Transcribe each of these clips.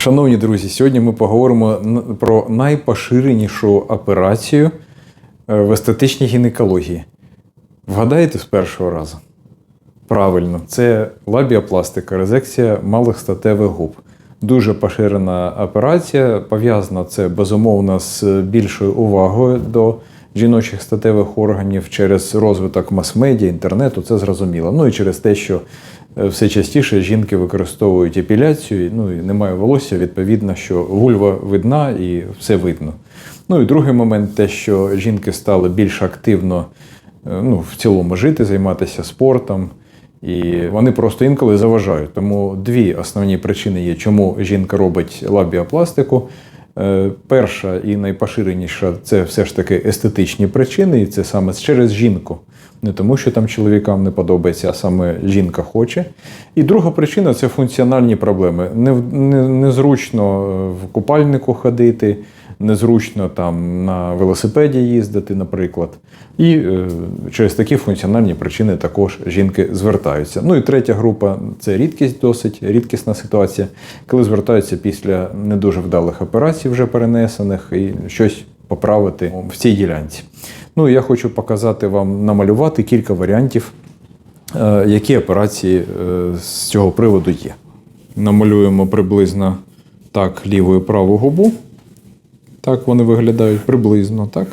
Шановні друзі, сьогодні ми поговоримо про найпоширенішу операцію е, в естетичній гінекології. Вгадаєте з першого разу? Правильно, це лабіопластика, резекція малих статевих губ. Дуже поширена операція. Пов'язана це безумовно з більшою увагою до жіночих статевих органів через розвиток мас-медіа, інтернету. Це зрозуміло. Ну і через те, що все частіше жінки використовують епіляцію, ну і немає волосся, відповідно, що вульва видна і все видно. Ну і другий момент, те, що жінки стали більш активно е, ну, в цілому жити, займатися спортом. І вони просто інколи заважають. Тому дві основні причини є, чому жінка робить лабіопластику. Е, Перша і найпоширеніша це все ж таки естетичні причини, і це саме через жінку. Не тому, що там чоловікам не подобається, а саме жінка хоче. І друга причина це функціональні проблеми. Не, не, незручно е, в купальнику ходити, незручно там на велосипеді їздити, наприклад. І е, через такі функціональні причини також жінки звертаються. Ну і третя група це рідкість, досить рідкісна ситуація, коли звертаються після не дуже вдалих операцій, вже перенесених, і щось поправити в цій ділянці. Ну, я хочу показати вам, намалювати кілька варіантів, е, які операції е, з цього приводу є. Намалюємо приблизно так ліву і праву губу. Так вони виглядають приблизно, так.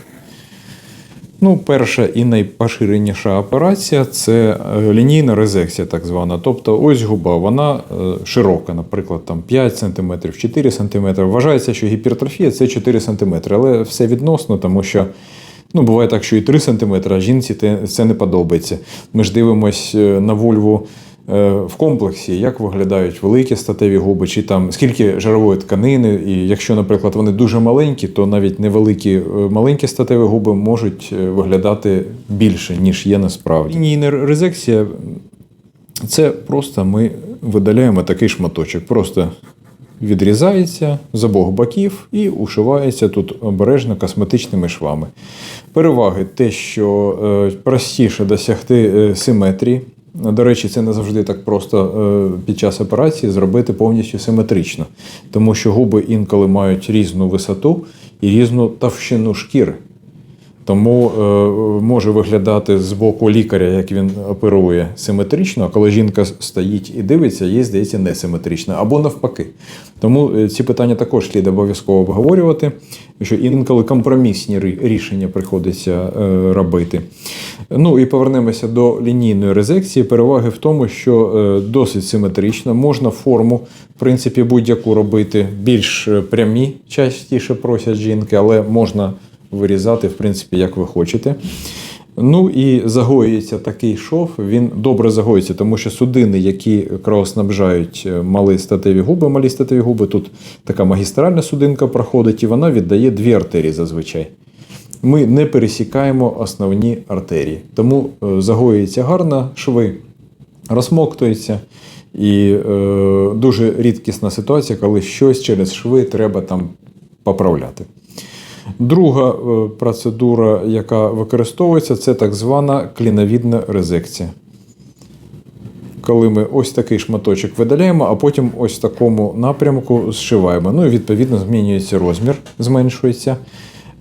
Ну, перша і найпоширеніша операція це е, лінійна резекція, так звана. Тобто, ось губа, вона е, широка, наприклад, там 5 см, 4 см. Вважається, що гіпертрофія це 4 см, але все відносно, тому що ну, буває так, що і 3 см, а жінці це не подобається. Ми ж дивимось е, на вульву е, в комплексі, як виглядають великі статеві губи, чи там скільки жирової тканини. І якщо, наприклад, вони дуже маленькі, то навіть невеликі е, маленькі статеві губи можуть е, виглядати більше, ніж є насправді. Лінійна резекція це просто ми видаляємо такий шматочок. Просто відрізається з обох боків і ушивається тут обережно косметичними швами. Переваги те, що е, простіше досягти е, симетрії. До речі, це не завжди так просто е, під час операції зробити повністю симетрично, тому що губи інколи мають різну висоту і різну товщину шкіри. Тому е, може виглядати з боку лікаря, як він оперує симетрично, а коли жінка стоїть і дивиться, їй здається несиметрично, або навпаки. Тому е, ці питання також слід обов'язково обговорювати, що інколи компромісні рішення приходиться е, робити. Ну і повернемося до лінійної резекції. Переваги в тому, що досить симетрично, можна форму, в принципі, будь-яку робити більш прямі, частіше просять жінки, але можна вирізати, в принципі, як ви хочете. Ну і загоюється такий шов, він добре загоюється, тому що судини, які кровоснабжають е, малі статеві губи, малі статеві губи, тут така магістральна судинка проходить, і вона віддає дві артерії зазвичай. Ми не пересікаємо основні артерії. Тому е, загоюється гарно, шви розмоктуються. І е, дуже рідкісна ситуація, коли щось через шви треба там поправляти. Друга е, процедура, яка використовується, це так звана кліновідна резекція. Коли ми ось такий шматочок видаляємо, а потім ось в такому напрямку зшиваємо. Ну і відповідно змінюється розмір, зменшується.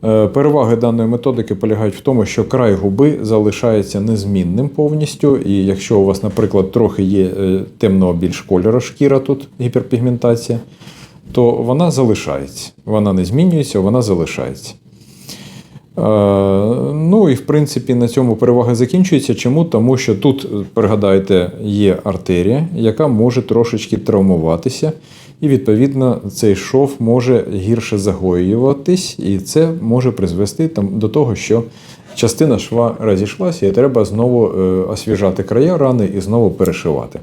Е, Переваги даної методики полягають в тому, що край губи залишається незмінним повністю. І якщо у вас, наприклад, трохи є е, темного більш кольору шкіра тут гіперпігментація, то вона залишається. Вона не змінюється, вона залишається. Е, Ну і в принципі на цьому перевага закінчується. Чому? Тому що тут, е, пригадайте, є артерія, яка може трошечки травмуватися, і відповідно цей шов може гірше загоюватись, і це може призвести там, до того, що частина шва розійшлася, і треба знову е, освіжати края рани і знову перешивати.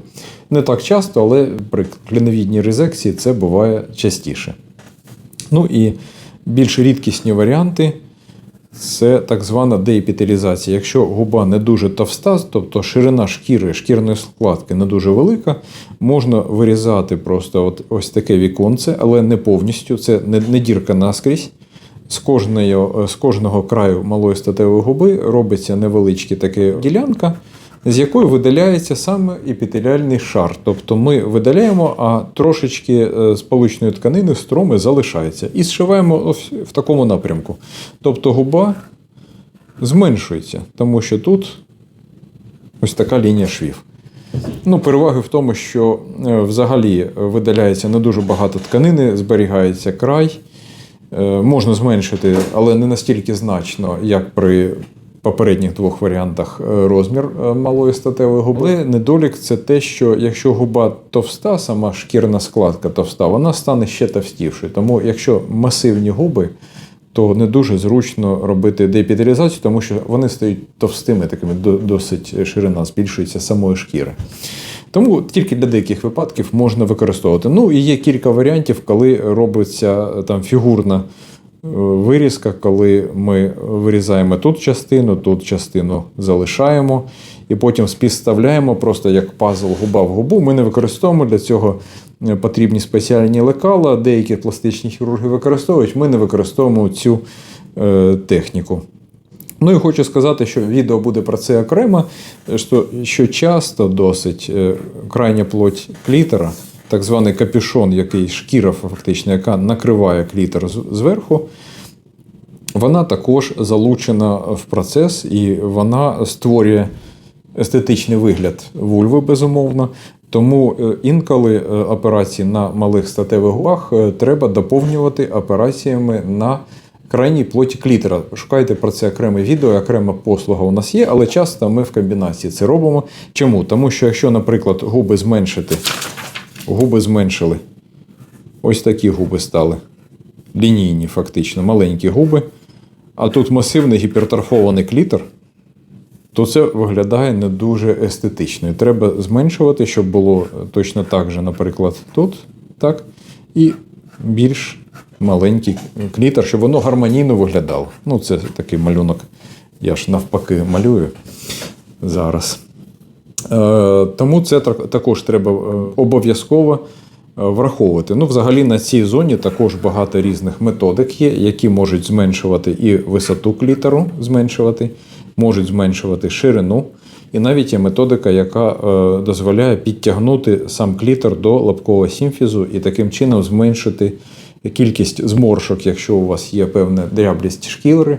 Не так часто, але при кліновідній резекції це буває частіше. Ну і більш рідкісні варіанти це так звана деепітелізація. Якщо губа не дуже товста, тобто ширина шкіри, шкірної складки не дуже велика, можна вирізати просто от ось таке віконце, але не повністю. Це не, не дірка наскрізь. З, кожної, з кожного краю малої статевої губи робиться невеличка така ділянка. З якої видаляється саме епітеліальний шар. Тобто ми видаляємо, а трошечки е, сполучної тканини строми залишається. І зшиваємо ось в такому напрямку. Тобто губа зменшується, тому що тут ось така лінія швів. Ну, переваги в тому, що е, взагалі видаляється не дуже багато тканини, зберігається край. Е, Можна зменшити, але не настільки значно, як при попередніх двох варіантах е, розмір е, малої статевої губи. Недолік це те, що якщо губа товста, сама шкірна складка товста, вона стане ще товстішою. Тому якщо масивні губи, то не дуже зручно робити деепіталізацію, тому що вони стають товстими, такими досить ширина збільшується самої шкіри. Тому тільки для деяких випадків можна використовувати. Ну і є кілька варіантів, коли робиться е, там фігурна вирізка, коли ми вирізаємо тут частину, тут частину залишаємо, і потім співставляємо просто як пазл губа в губу. Ми не використовуємо для цього е, потрібні спеціальні лекала. Деякі пластичні хірурги використовують. Ми не використовуємо цю е, техніку. Ну і хочу сказати, що відео буде про це окремо, що, що часто досить е, крайня плоть клітера, так званий капюшон, який шкіра фактично, яка накриває клітер зверху, вона також залучена в процес і вона створює естетичний вигляд вульви, безумовно. Тому е, інколи е, операції на малих статевих губах е, треба доповнювати операціями на крайній плоті клітера. Шукайте про це окреме відео, окрема послуга у нас є, але часто ми в комбінації це робимо. Чому? Тому що якщо, наприклад, губи зменшити, губи зменшили, ось такі губи стали. Лінійні, фактично, маленькі губи. А тут масивний гіпертрофований клітер, то це виглядає не дуже естетично. І треба зменшувати, щоб було точно так же, наприклад, тут, так, і більш маленький клітер, щоб воно гармонійно виглядало. Ну, це такий малюнок. Я ж навпаки малюю зараз. Е, Тому це також треба е, обов'язково е, враховувати. Ну, взагалі на цій зоні також багато різних методик є, які можуть зменшувати і висоту клітеру, зменшувати, можуть зменшувати ширину. І навіть є методика, яка дозволяє підтягнути сам клітер до лобкового сімфізу і таким чином зменшити кількість зморшок, якщо у вас є певна дряблість шкіри,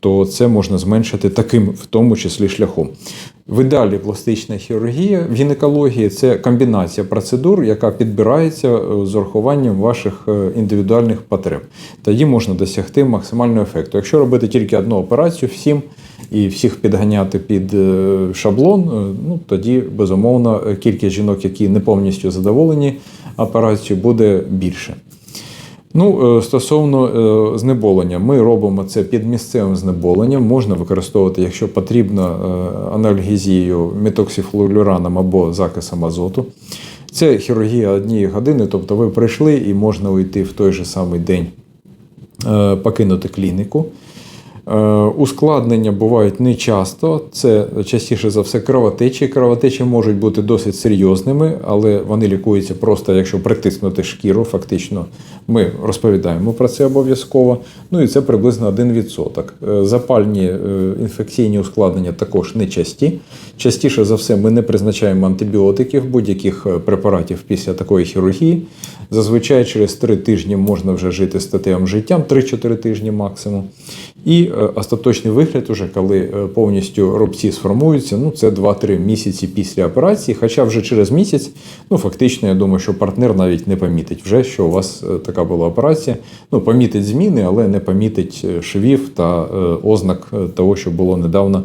то це можна зменшити таким, в тому числі, шляхом. В ідеалі пластична хірургія в гінекології це комбінація процедур, яка підбирається е, з урахуванням ваших е, індивідуальних потреб. Тоді можна досягти максимального ефекту. Якщо робити тільки одну операцію всім і всіх підганяти під е, шаблон, ну тоді безумовно кількість жінок, які не повністю задоволені операцією, буде більше. Ну, е, стосовно е, знеболення, ми робимо це під місцевим знеболенням. Можна використовувати, якщо потрібно, анальгезію анальгезією або закисом азоту. Це хірургія однієї години, тобто ви прийшли і можна уйти в той же самий день, е, покинути клініку. Е, Ускладнення бувають не часто. Це частіше за все кровотечі. Кровотечі можуть бути досить серйозними, але вони лікуються просто, якщо притиснути шкіру. Фактично, ми розповідаємо про це обов'язково. Ну і це приблизно 1%. Е, Запальні е, інфекційні ускладнення також не часті. Частіше за все, ми не призначаємо антибіотиків, будь-яких препаратів після такої хірургії. Зазвичай через 3 тижні можна вже жити статевим життям, 3-4 тижні максимум. І остаточний вигляд, уже коли е, повністю рубці сформуються, ну це 2-3 місяці після операції. Хоча вже через місяць, ну фактично, я думаю, що партнер навіть не помітить вже, що у вас е, така була операція. Ну, помітить зміни, але не помітить е, швів та е, ознак е, того, що було недавно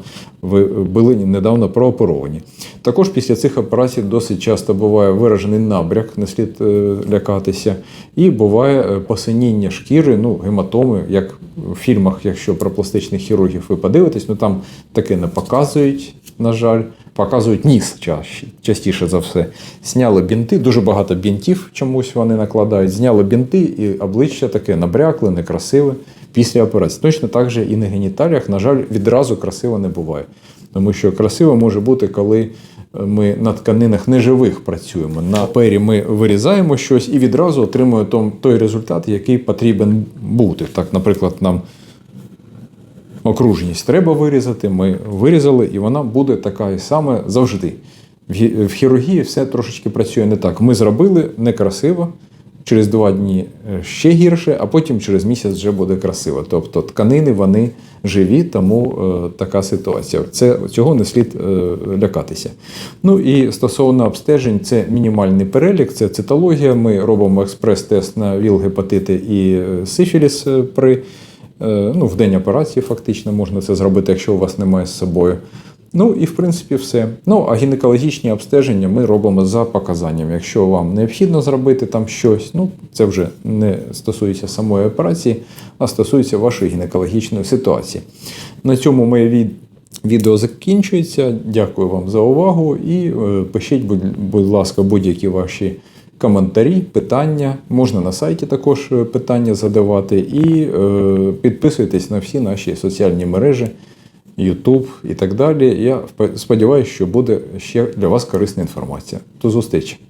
були недавно прооперовані. Також після цих операцій досить часто буває виражений набряк, не слід е, лякатися, і буває е, посиніння шкіри, ну, гематоми, як в фільмах, якщо про пластичних хірургів ви подивитесь, ну там таке не показують, на жаль. Показують ніс частіше за все. Сняли бінти, дуже багато бінтів чомусь вони накладають. Зняли бінти, і обличчя таке набрякле, некрасиве після операції. Точно так же і на геніталіях, на жаль, відразу красиво не буває. Тому що красиво може бути, коли ми на тканинах неживих працюємо. На пері ми вирізаємо щось і відразу отримуємо той результат, який потрібен бути. Так, наприклад, нам окружність треба вирізати. Ми вирізали, і вона буде така і саме завжди. В хірургії все трошечки працює не так. Ми зробили некрасиво, через два дні е, ще гірше, а потім через місяць вже буде красиво. Тобто тканини вони живі, тому е, така ситуація. Це, цього не слід е, лякатися. Ну і стосовно обстежень, це мінімальний перелік, це цитологія. Ми робимо експрес-тест на ВІЛ-гепатити і е, сифіліс е, при е, ну, в день операції, фактично можна це зробити, якщо у вас немає з собою. Ну і в принципі все. Ну а гінекологічні обстеження ми робимо за показанням. Якщо вам необхідно зробити там щось, ну це вже не стосується самої операції, а стосується вашої гінекологічної ситуації. На цьому моє відео закінчується. Дякую вам за увагу і е, пишіть, будь, ласка, будь-які ваші коментарі, питання. Можна на сайті також е, питання задавати. І е, підписуйтесь на всі наші соціальні мережі. YouTube і так далі. Я сподіваюся, що буде ще для вас корисна інформація. До зустрічі!